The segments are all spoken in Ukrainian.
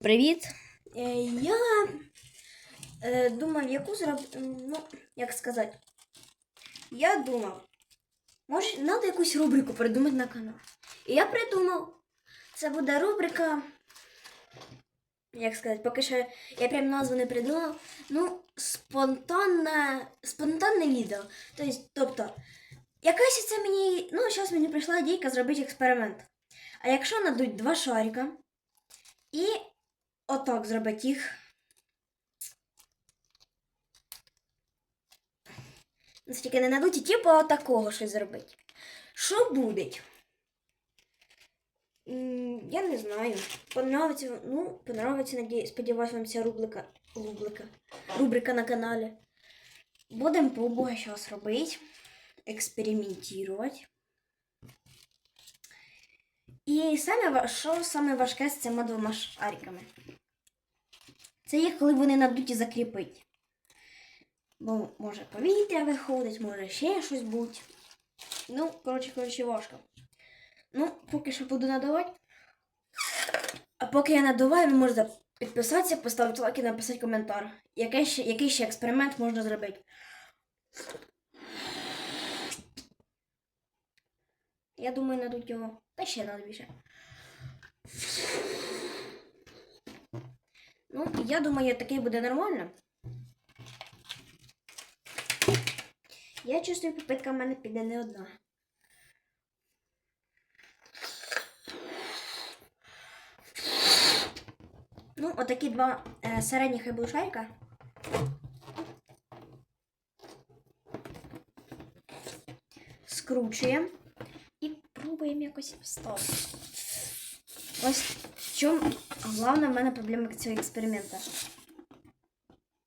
Привіт. Е, Я е, думав, яку зробити. Ну, як сказати. Я думав, може, треба якусь рубрику придумати на канал. І я придумав. Це буде рубрика. Як сказати, поки що я прям назву не придумав. Ну, спонтанне, спонтанне відео. Тобто, тобто, якась це мені. Ну, зараз мені прийшла ідейка зробити експеримент. А якщо надуть два шарика і отак зробити їх. Ну, це тільки не надуть, типу отакого щось зробити. Що буде? Я не знаю. Понравиться, ну, понравиться, надіюсь, сподіваюсь, вам ця рубрика, рубрика, рубрика на каналі. Будемо пробувати щось робити, експериментувати. І саме, що саме важке з цими двома шариками? Це їх, коли вони надуті закріпить. Бо може повітря виходить, може ще щось бути. Ну, коротше, коротше, важко. Ну, поки що буду надавати. А поки я надуваю, ви можете підписатися, поставити лайк і написати коментар. Який ще, який ще експеримент можна зробити. Я думаю, надуть його. Та ще надо більше. Ну, я думаю, таке буде нормально. Я чувствую, попитка в мене піде не одна. Ну, отакі два е, середніх будуть шарика. Скручуємо і пробуємо якось вставити. Ось в чому головна в мене проблема цього експерименту.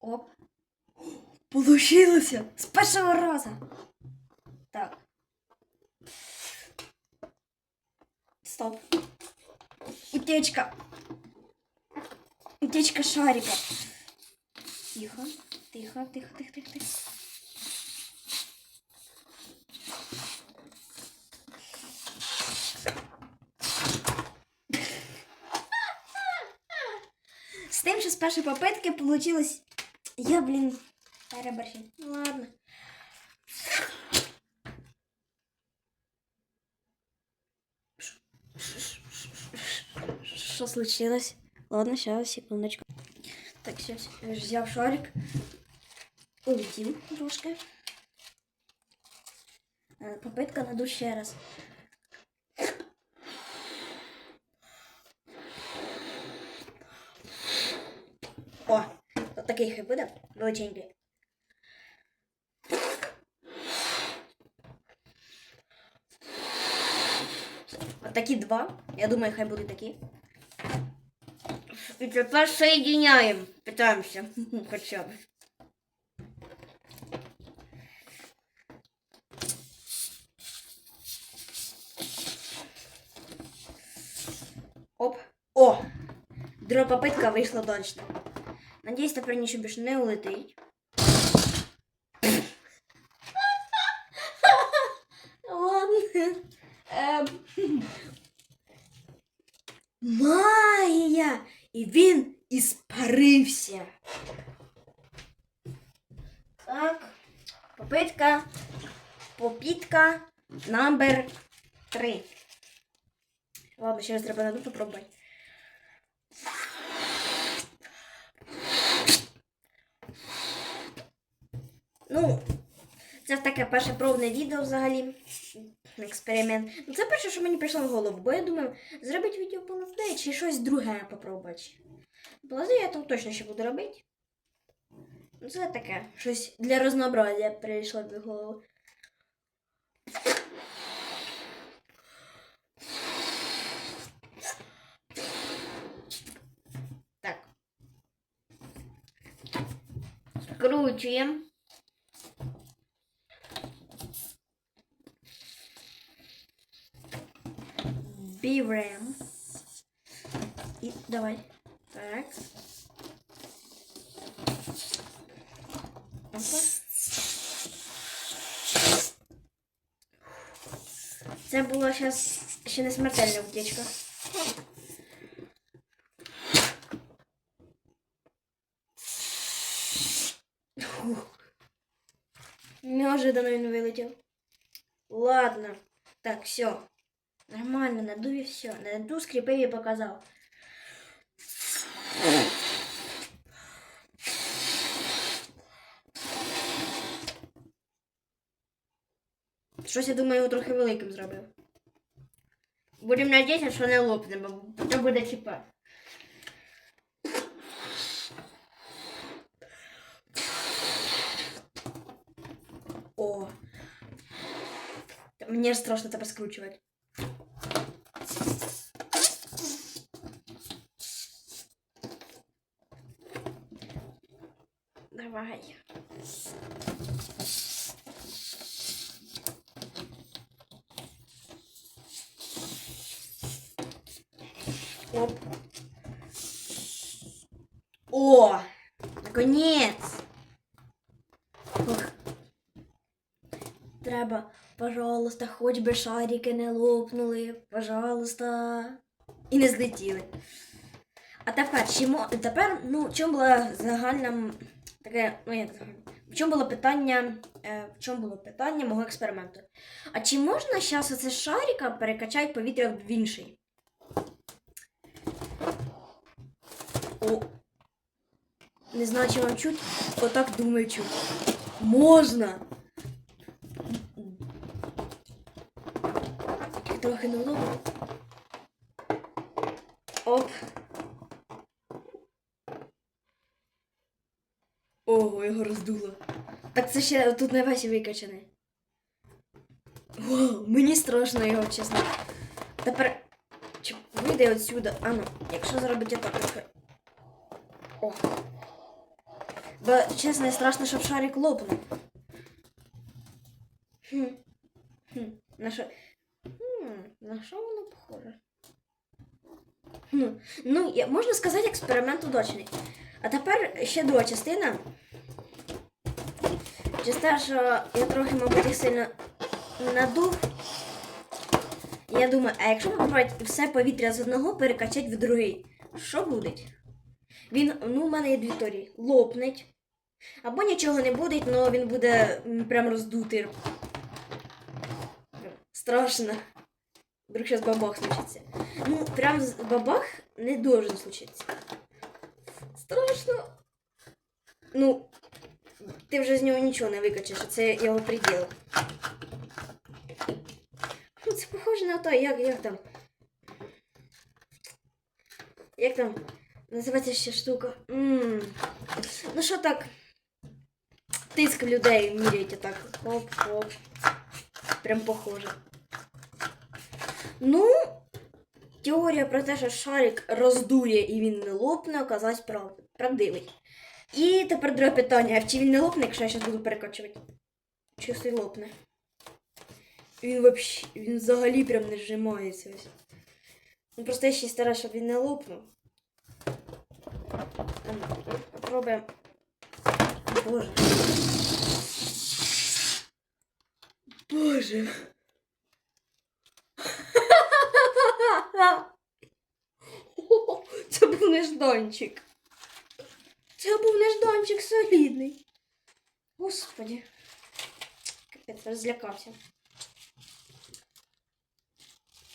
Оп. Получилося! З першого разу. Так. Стоп. Утечка. Утечка шарика. Тихо, тихо, тихо, тихо, тихо, тихо. З тим, що з першої попитки получилось. Я, блін, переборщив. Ну ладно. Що случилось? Ладно, сейчас, секундочку. Так, сейчас взяв шарик. Улетів трошки. Е, Попитка наду ще раз. от такий хай буде. Величенький. От такі два. Я думаю, хай будуть такі. І тепер соєдиняємо. Питаємося. Хоча б. Оп. О! Друга попитка вийшла точно. Надіюсь, тепер нічого більше не улетить. Ем. Магія! І він іспарився. Так. Попитка. Попітка номер три. Ладно, ще раз треба наду попробувати. Ну, це таке перше пробне відео взагалі. Експеримент. Ну, це перше, що мені прийшло в голову, бо я думаю, зробити відео по лазде чи щось друге попробувати. По лазде я там точно ще буду робити. Ну, це таке, щось для разнообразия прийшло в голову. Так. Скручуємо. выбираем. И давай. Так. Опа. Це було зараз ще не смертельна втічка. Неожиданно он вылетел. Ладно. Так, все. Нормально, надув і все. Надув скріпив і показав. Щось я думаю, його трохи великим зробив. Будемо надіятися, що не лопне, бо то буде чіпати. О. Мені ж страшно це скручувати. Давай. Оп. О! Наконец! Ух. Треба, пожалуйста, хоч би шарики не лопнули, пожалуйста. І не злетіли. А тепер, чому, тепер, ну, чому була загальна таке, ну як загальне, в чому було питання, е, в чому було питання мого експерименту? А чи можна зараз оце шарика перекачати повітря в інший? О. Не знаю, чи вам чуть, отак думаю чуть. Можна. Трохи не. Оп. Так це ще тут не весь викачаний. О, мені страшно його, чесно. Тепер чи вийде отсюда. А ну, якщо зробити так трохи. О. Бо, чесно, страшно, щоб шарик лопнув. Хм. Хм. На що? Хм. На що воно похоже? Хм. Ну, я, можна сказати, експеримент удачний. А тепер ще друга частина. Через те, що я трохи, мабуть, їх сильно надув. Я думаю, а якщо попробувати все повітря з одного перекачати в другий, що буде? Він, ну, у мене є дві теорії. Лопнеть. Або нічого не буде, але він буде прям роздутий. Страшно. Вдруг зараз бабах случиться. Ну, прям бабах не должен случитися. Страшно. Ну, ти вже з нього нічого не викачеш, це його приділ. Ну, це похоже на то, як, як там. Як там називається ще штука? м Ну що так? Тиск людей міряйте так. Хоп-хоп. Прям похоже. Ну, теорія про те, що шарик роздує і він не лопне, оказалась прав... правдивий. І тепер друге питання: чи він не лопне, якщо я зараз буду перекачувати? Чи все лопне? Він вообще, він взагалі прям не зжимається ось. Ну просто я ще стара, щоб він не лопнув. Ну, Попробуємо. Боже. Боже. Це був нежданчик. Це був нежданчик солідний. Господи. Капець, аж злякався.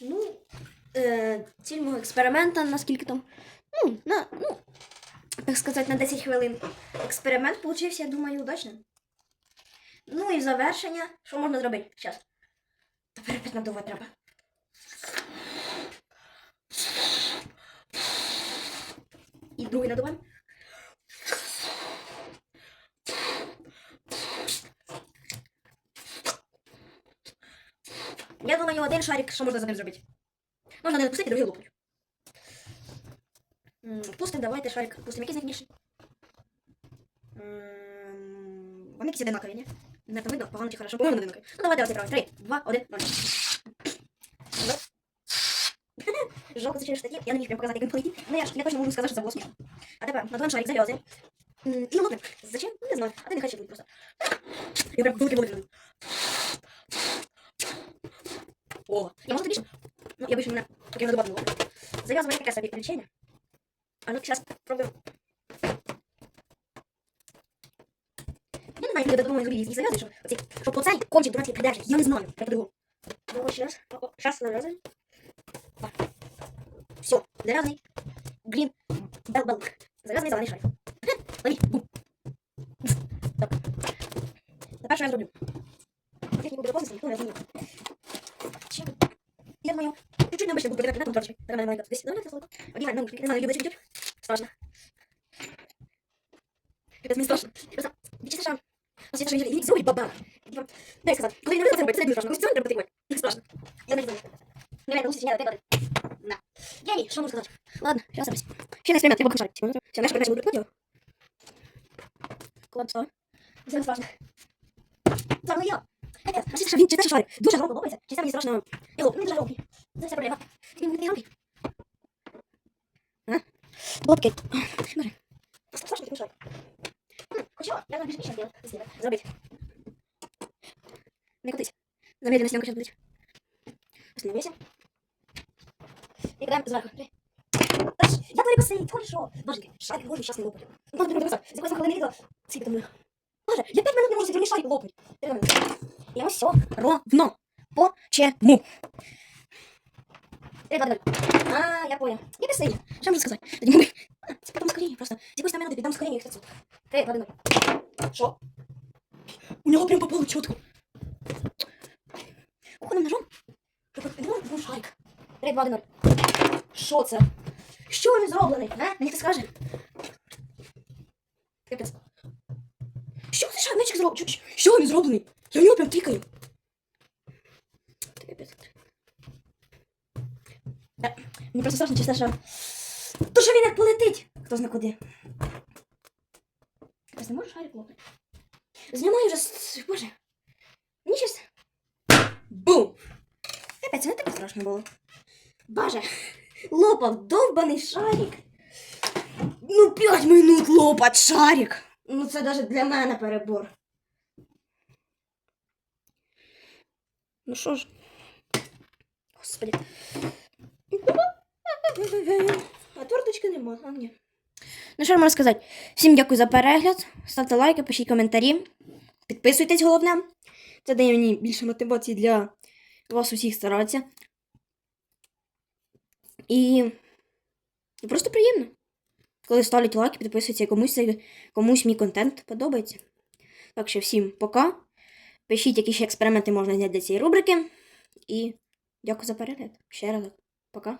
Ну, е, ціль мого експеримента, наскільки там. Ну, на, ну, так сказати, на 10 хвилин. Експеримент получився, я думаю, удачним. Ну і завершення, що можна зробити? Зараз. Тепер опять надувати треба. І другий надуваємо. Я думаю, один шарик, що можна за ним зробити? Можна не пустити, другий лопнуть. Пустим, давайте шарик. Пустим, який з них більший? Вони якісь одинакові, ні? Не там видно, погано чи хорошо. По-моєму, одинакові. Ну давайте правий. Три, два, один, ноль. Ну. Жалко, це через штатів. Я не міг прям показати, як він полетів. Ну я ж я точно можу сказати, що це було смішно. А тепер надуваємо шарик, зав'язуємо. І лопнем. Зачем? Не знаю. А ти нехай ще буде просто. Я прям великий великий. О, я можу більше? Ну, я більше мене, поки я надував не лопну. Зав'язуємо таке собі лічення. А ну, зараз пробуємо. знаю, як допомогу зробити, якісь зав'язи, що, оці, що по цей кончик дурацький придержить. Я не знаю, як по-другому. Раз. О, о, Щас зав'язуємо. Все, зав'язаний. Грін. Бел-бел. Зав'язаний зелений шарик. Лови. Бум. Так. Тепер що я зроблю? Техніку безопасності, ну, я знаю. Чим? Я думаю, чуть-чуть необычно буду подавать на контрольчик. Давай, давай, давай. Здесь, давай, давай, давай. Одевай наушники. Не знаю, любишь YouTube? Страшно. Это мне страшно. Просто, дичь страшно. А сейчас я зубы баба. Дай сказать. Коли не робити це робити, це дуже страшно. Ось цього треба прикольно. Страшно. Я не знаю. Не знаю, лучше не надо, Да. Я не, что можно сказать? Ладно, сейчас запись. Ще не експеримент, треба покушати. Все, наш передача буде прикольно. Ладно, що? Це не страшно. він чи це шарик? Дуже громко лопається. Чи це мені страшно? Лоб, він дуже громкий. Це вся проблема. Він не громкий. А? Лопки. Боже. Страшно такий шарик. Хоча, я напишу ще делать. Зробити. Не крутись. Замедленно съемка сейчас будет. Остановися. И кидаем ж, Я только стоит, хорошо. Боженьки, шарик боже, сейчас не лопнет. Надо дивитися, з якої хвилини відео. Скільки там? Боже, я 5 минут не можу зробити шарик лопнуть. Три минути. І ось все ровно. Почему? Три, два, два. А, я понял. Я без сильно. Что мне сказать? Да не могу. А, Потом скорее просто. С якоїсь там минути піддам скорее, кстати. Три, два, два. Що? У нього прям попало чітко. Кухонним ножом? Підемо був шарик. Три, два, один. Що це? Що він зроблений? А? Мені хто скаже? Капець. Що це шарничок зроблений? Що він зроблений? Я нього прям тикаю. Це. Да. Мені просто страшно, чесно, що... То що він як полетить? Хто зна куди? Капець, не можу шарик лопнути. Знімаю вже... Боже. Мені щас... Бум! Капець, це не так страшно було. Боже, лопав довбаний шарик. Ну, 5 минут лопать шарик. Ну, це навіть для мене перебор. Ну що ж. Господи. А торточки нема, а ні. Ну, що можна сказати? Всім дякую за перегляд. Ставте лайки, пишіть коментарі. Підписуйтесь головне. Це дає мені більше мотивації для вас усіх старатися. І, і просто приємно. Коли ставлять лайки, підписуються і комусь, комусь мій контент подобається. Так що всім пока. Пишіть, які ще експерименти можна зняти для цієї рубрики. І дякую за перегляд. Ще раз. Пока.